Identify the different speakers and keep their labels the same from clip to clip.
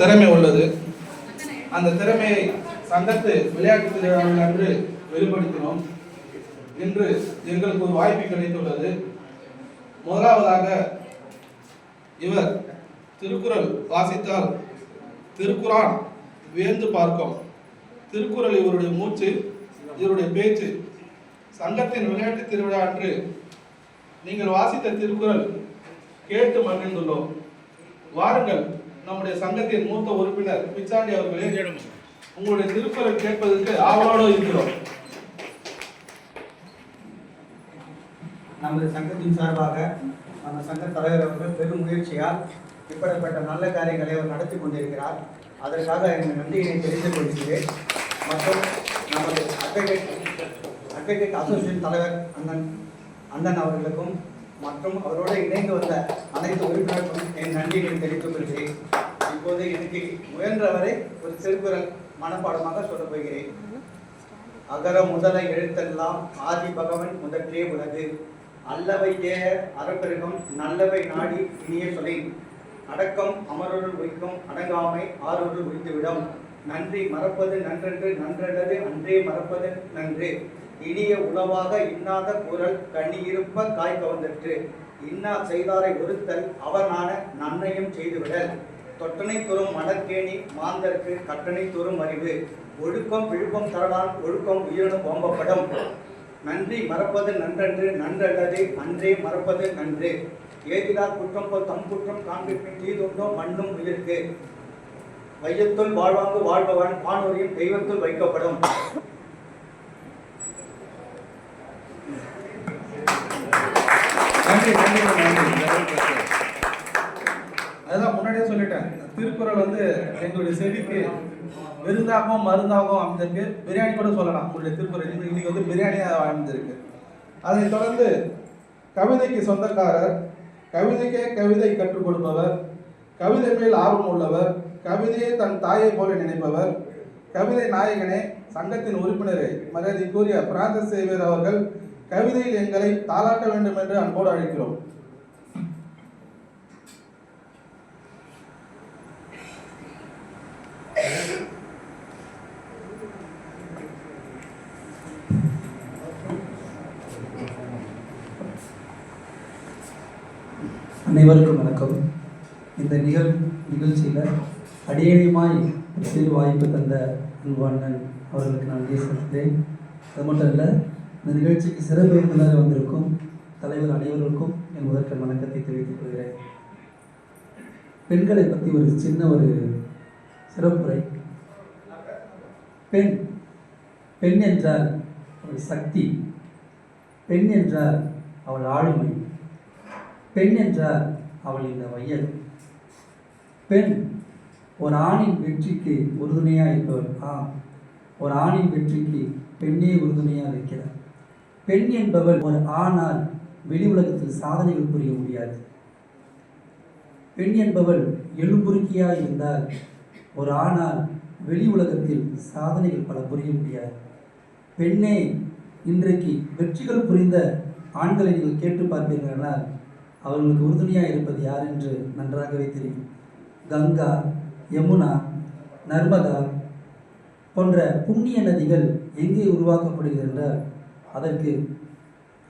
Speaker 1: திறமை உள்ளது அந்த திறமையை சங்கத்து விளையாட்டு திருவிழாவில் அன்று வெளிப்படுத்தினோம் இன்று எங்களுக்கு ஒரு வாய்ப்பு கிடைத்துள்ளது முதலாவதாக இவர் திருக்குறள் வாசித்தால் திருக்குறான் வியந்து பார்க்கும் திருக்குறள் இவருடைய மூச்சு இவருடைய பேச்சு சங்கத்தின் விளையாட்டு திருவிழா அன்று நீங்கள் வாசித்த திருக்குறள் கேட்டு மகிழ்ந்துள்ளோம் வாருங்கள் நம்முடைய சங்கத்தின் மூத்த உறுப்பினர் பிச்சாண்டி அவர்களே உங்களுடைய திருப்பரை கேட்பதற்கு ஆவலோடு இருக்கிறோம்
Speaker 2: நமது சங்கத்தின் சார்பாக நம்ம சங்க தலைவர் அவர்கள் பெரும் முயற்சியால் இப்படிப்பட்ட நல்ல காரியங்களை அவர் நடத்தி கொண்டிருக்கிறார் அதற்காக எங்கள் நன்றியினை தெரிந்து கொள்கிறேன் மற்றும் நமது அட்வொகேட் அட்வொகேட் அசோசியேஷன் தலைவர் அண்ணன் அண்ணன் அவர்களுக்கும் மற்றும் அவரோடு இணைந்து வந்த அனைத்து உறுப்பினர்களும் என் நன்றியை தெரிவித்துக் கொள்கிறேன் இப்போது எனக்கு முயன்றவரை ஒரு திருக்குறள் மனப்பாடமாக சொல்லப் போகிறேன் அகர முதல எழுத்தெல்லாம் ஆதி பகவன் முதற்றே உலகு அல்லவை தேக அறப்பெருகம் நல்லவை நாடி இனிய சொலை அடக்கம் அமரொருள் உய்க்கும் அடங்காமை ஆறொருள் உய்த்துவிடும் நன்றி மறப்பது நன்றென்று நன்றல்லது அன்றே மறப்பது நன்று இனிய உணவாக இன்னாத குரல் கண்ணியிருப்ப காய் கவர்ந்தற்று இன்னா செய்தாரை ஒருத்தல் அவனான நன்மையும் செய்துவிடல் தொட்டனை தோறும் மடக்கேணி மாந்தற்கு கட்டணை தோறும் அறிவு ஒழுக்கம் விழுப்பம் தரலான் ஒழுக்கம் உயிரினும் ஓம்பப்படும் நன்றி மறப்பது நன்றன்று நன்றல்லது அன்றே மறப்பது நன்று ஏதிலார் குற்றம் போல் தம் குற்றம் காண்பிப்பின் தீதுண்டோ மண்ணும் உயிருக்கு வையத்துள் வாழ்வாங்கு வாழ்பவன் வானொலியும் தெய்வத்துள் வைக்கப்படும்
Speaker 1: நன்றி கண்டிப்பாக நன்றி அதுதான் முன்னாடியே சொல்லிட்டேன் திருக்குறள் வந்து எங்களுடைய செவிக்கு விருந்தாகவும் மருந்தாகவும் அமைஞ்சிருக்கு பிரியாணி கூட சொல்லலாம் உங்களுடைய திருக்குறள் இன்னைக்கு வந்து பிரியாணியாக அமைஞ்சிருக்கு அதை தொடர்ந்து கவிதைக்கு சொந்தக்காரர் கவிதைக்கே கவிதை கற்றுக் கொடுப்பவர் கவிதை மேல் ஆர்வம் உள்ளவர் கவிதையை தன் தாயை போல நினைப்பவர் கவிதை நாயகனே சங்கத்தின் உறுப்பினரே உறுப்பினரை கூறிய பிராந்த சேவியர் அவர்கள் கவிதையில் எங்களை தாளாட்ட வேண்டும் என்று அன்போடு அழைக்கிறோம்
Speaker 3: அனைவருக்கும் வணக்கம் இந்த நிகழ் நிகழ்ச்சியில் அடியடிமாய் சிறு வாய்ப்பு தந்த அன்பு அண்ணன் அவர்களுக்கு நான் பேசுகிறேன் அது மட்டும் இல்லை இந்த நிகழ்ச்சிக்கு சிறப்பு விருந்தினர் வந்திருக்கும் தலைவர் அனைவருக்கும் என் முதற்க வணக்கத்தை தெரிவித்துக் கொள்கிறேன் பெண்களை பற்றி ஒரு சின்ன ஒரு சிறப்புரை பெண் பெண் என்றால் அவள் சக்தி பெண் என்றால் அவள் ஆளுமை பெண் என்றால் அவள் இந்த வையல் பெண் ஒரு ஆணின் வெற்றிக்கு உறுதுணையாக இருப்பவள் ஆம் ஒரு ஆணின் வெற்றிக்கு பெண்ணே உறுதுணையாக இருக்கிறார் பெண் என்பவள் ஒரு ஆணால் வெளி உலகத்தில் சாதனைகள் புரிய முடியாது பெண் என்பவள் எலும்புருக்கியாக இருந்தால் ஒரு ஆணால் வெளி உலகத்தில் சாதனைகள் பல புரிய முடியாது பெண்ணே இன்றைக்கு வெற்றிகள் புரிந்த ஆண்களை நீங்கள் கேட்டு என்றால் அவர்களுக்கு உறுதுணையாக இருப்பது யார் என்று நன்றாகவே தெரியும் கங்கா யமுனா நர்மதா போன்ற புண்ணிய நதிகள் எங்கே உருவாக்கப்படுகிறது என்றால் அதற்கு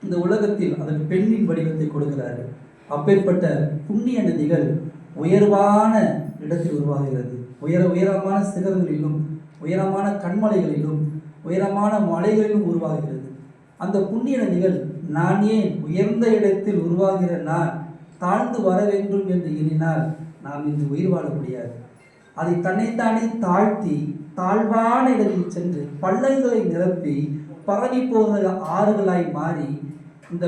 Speaker 3: இந்த உலகத்தில் அதற்கு பெண்ணின் வடிவத்தை கொடுக்கிறார்கள் அப்பேற்பட்ட புண்ணிய நதிகள் உயர்வான இடத்தில் உருவாகிறது உயர உயரமான சிகரங்களிலும் உயரமான கண்மலைகளிலும் உயரமான மலைகளிலும் உருவாகிறது அந்த புண்ணிய நதிகள் நான் ஏன் உயர்ந்த இடத்தில் உருவாகிற நான் தாழ்ந்து வர வேண்டும் என்று எண்ணினால் நாம் இன்று உயிர் வாழ முடியாது அதை தன்னைத்தானே தாழ்த்தி தாழ்வான இடத்தில் சென்று பள்ளங்களை நிரப்பி பரவி போகிற ஆறுகளாய் மாறி இந்த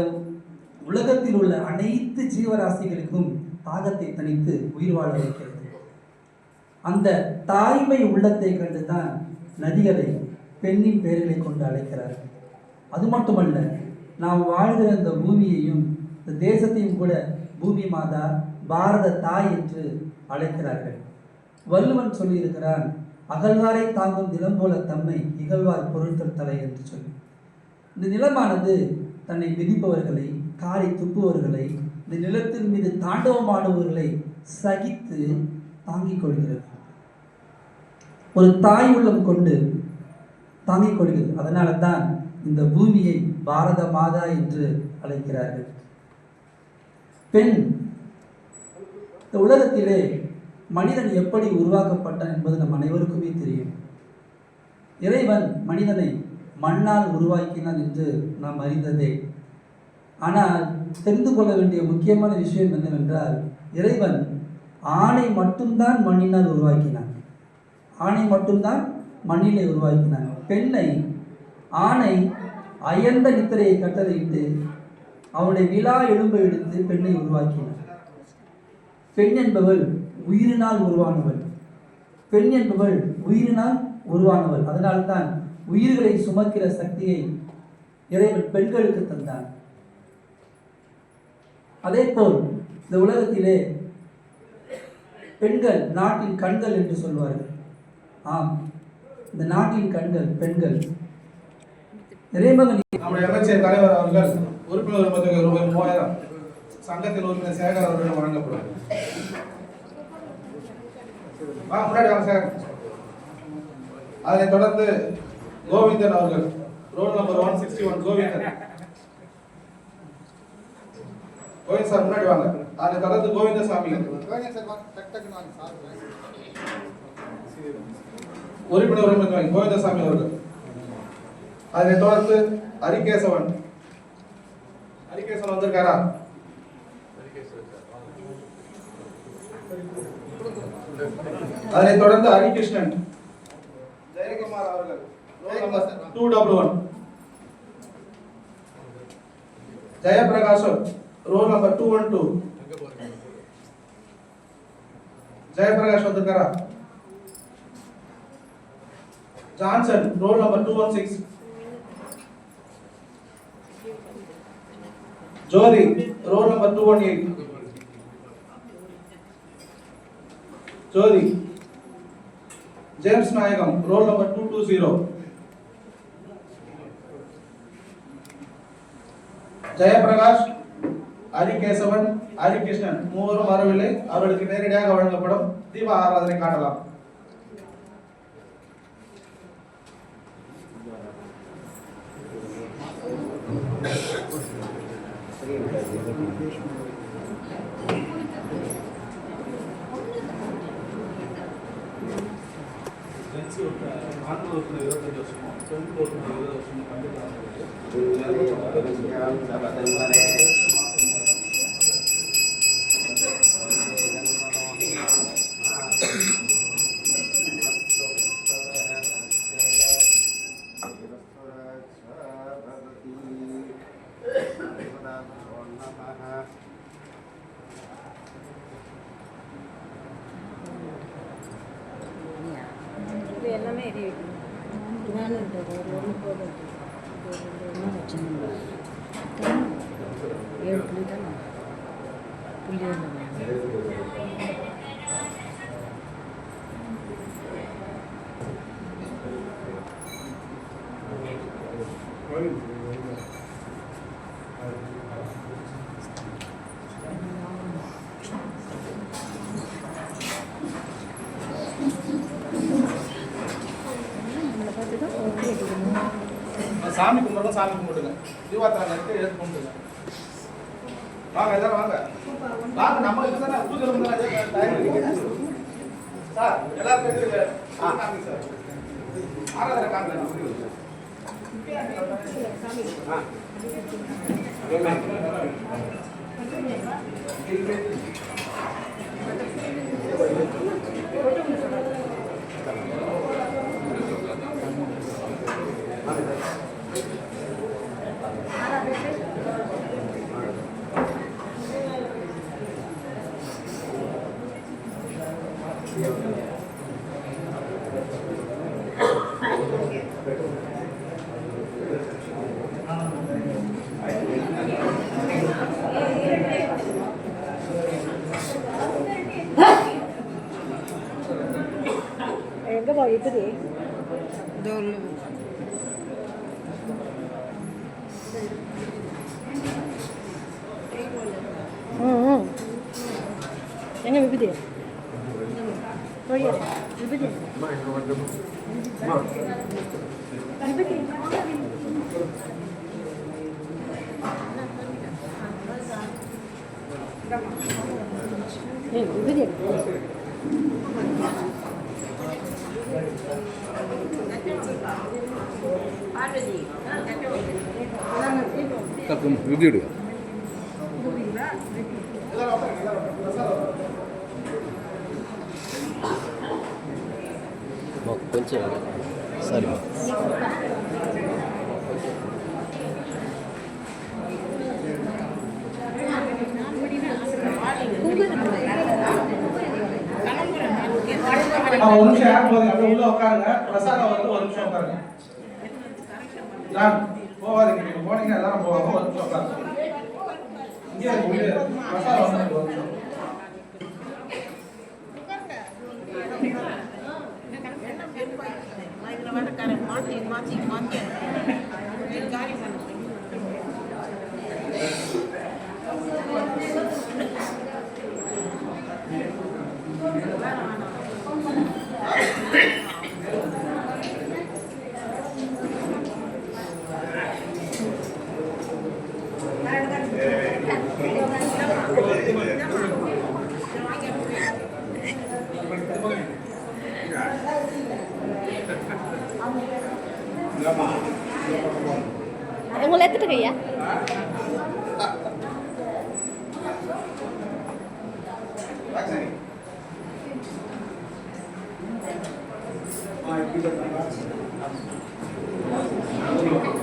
Speaker 3: உலகத்தில் உள்ள அனைத்து ஜீவராசிகளுக்கும் தாகத்தை தணித்து உயிர் வாழ வைக்கிறது அந்த தாய்மை உள்ளத்தை கண்டுதான் நதிகளை பெண்ணின் பெயர்களை கொண்டு அழைக்கிறார் அது மட்டுமல்ல நாம் வாழ்கிற இந்த பூமியையும் இந்த தேசத்தையும் கூட பூமி மாதா பாரத தாய் என்று அழைக்கிறார்கள் வள்ளுவன் சொல்லியிருக்கிறான் அகழ்வாரை தாங்கும் நிலம் போல தம்மை இகழ்வார் பொருட்கள் தலை என்று சொல்லி இந்த நிலமானது தன்னை மிதிப்பவர்களை காரை துப்புவர்களை இந்த நிலத்தின் மீது தாண்டவமானவர்களை சகித்து தாங்கிக் கொள்கிறது ஒரு தாய் உள்ளம் கொண்டு தாங்கிக் கொள்கிறது அதனால தான் இந்த பூமியை பாரத மாதா என்று அழைக்கிறார்கள் பெண் இந்த உலகத்திலே மனிதன் எப்படி உருவாக்கப்பட்டான் என்பது நம் அனைவருக்குமே தெரியும் இறைவன் மனிதனை மண்ணால் உருவாக்கினான் என்று நாம் அறிந்ததே ஆனால் தெரிந்து கொள்ள வேண்டிய முக்கியமான விஷயம் என்னவென்றால் இறைவன் ஆணை மட்டும்தான் மண்ணினால் உருவாக்கினான் ஆணை மட்டும்தான் மண்ணிலே உருவாக்கினான் பெண்ணை ஆணை அயர்ந்த நித்திரையை கட்டளையிட்டு அவனுடைய விழா எலும்பை எடுத்து பெண்ணை உருவாக்கினான் பெண் என்பவள் உயிரினால் உருவானவள் பெண் என்பவள் உயிரினால் உருவானவள் அதனால்தான் உயிர்களை சுமக்கிற சக்தியை இறைவன் பெண்களுக்கு தந்தான் அதே போல் இந்த உலகத்திலே பெண்கள் நாட்டின் கண்கள் என்று சொல்வார்கள் ஆம் இந்த நாட்டின் கண்கள் பெண்கள்
Speaker 1: இறைமகன் நம்முடைய அமைச்சர் தலைவர் அவர்கள் உறுப்பினர் மூவாயிரம் சங்கத்தின் உறுப்பினர் சேகர் அவர்களிடம் வழங்கப்படுவார் முன்னாடி வாங்க சார் அதனை தொடர்ந்து கோவிந்தன் அவர்கள் roll number one sixty one Govindan Govind sir முன்னாடி வாங்க அதனை தொடர்ந்து கோவிந்த சாமி உறுப்பினர் உரிமை கோவிந்தசாமி அவர்கள் அதனை தொடர்ந்து ஹரிகேசவன் ஹரிகேசவன் வந்திருக்காரா அதனை தொடர்ந்து ஹரிகிருஷ்ணன் ஜெயக்குமார் அவர்கள் two double one Jayaprakasam roll number two one two Jayaprakash வந்துருக்காரா Johnson roll number two one six Jothi roll number two one eight Jothi James Nayagam roll number two two zero Jayaprakash Harikesavan Harikrishnan மூவரும் வரவில்லை அவர்களுக்கு நேரடியாக வழங்கப்படும் தீப ஆராதனை காட்டலாம் Thank you. ஜென்ஸ் ஆண்கள் ஒருத்தர் இருபத்தஞ்சு வருஷமும் பெண்கள் ஒருத்தர் இருபது வருஷமும் கண்டிப்பாக இது எல்லாமே எரி வைக்கணும் ஏழு புள்ளி தான் புள்ளி Thank you. சாமி கும்பிடுங்க சாமி கும்பிடுங்க தீபாத்திரம் எடுத்து எடுத்து கும்பிடுங்க வாங்க எல்லாரும் வாங்க வாங்க நம்ம இதுதானே பூஜை சார் எல்லாரும் எடுத்துங்க ஆ காமி சார் ஆராதனை காமி ஆ Thank you. about you today? Don't know. Mm-hmm. எங்க விபதி விபதி விபதி ஏ விபதி தப்பும் விதிடுங்க கொஞ்சம் சரிம்மா உங்களுக்கு ஒரு நிமிஷம் யார் போதுங்க அப்படியே உள்ள உட்காருங்க பிரசாதம் வந்து ஒரு நிமிஷம் உட்காருங்க போகாதீங்க நீங்க போனீங்க எல்லாரும் போவாங்க ஒரு நிமிஷம் உட்காருங்க இங்கே பிரசாதம் வந்து ஒரு நிமிஷம் மாற்றி மாற்றி மாற்றி காரியம் Thank உங்களை எடுத்துட்டு ஐயா Thank you.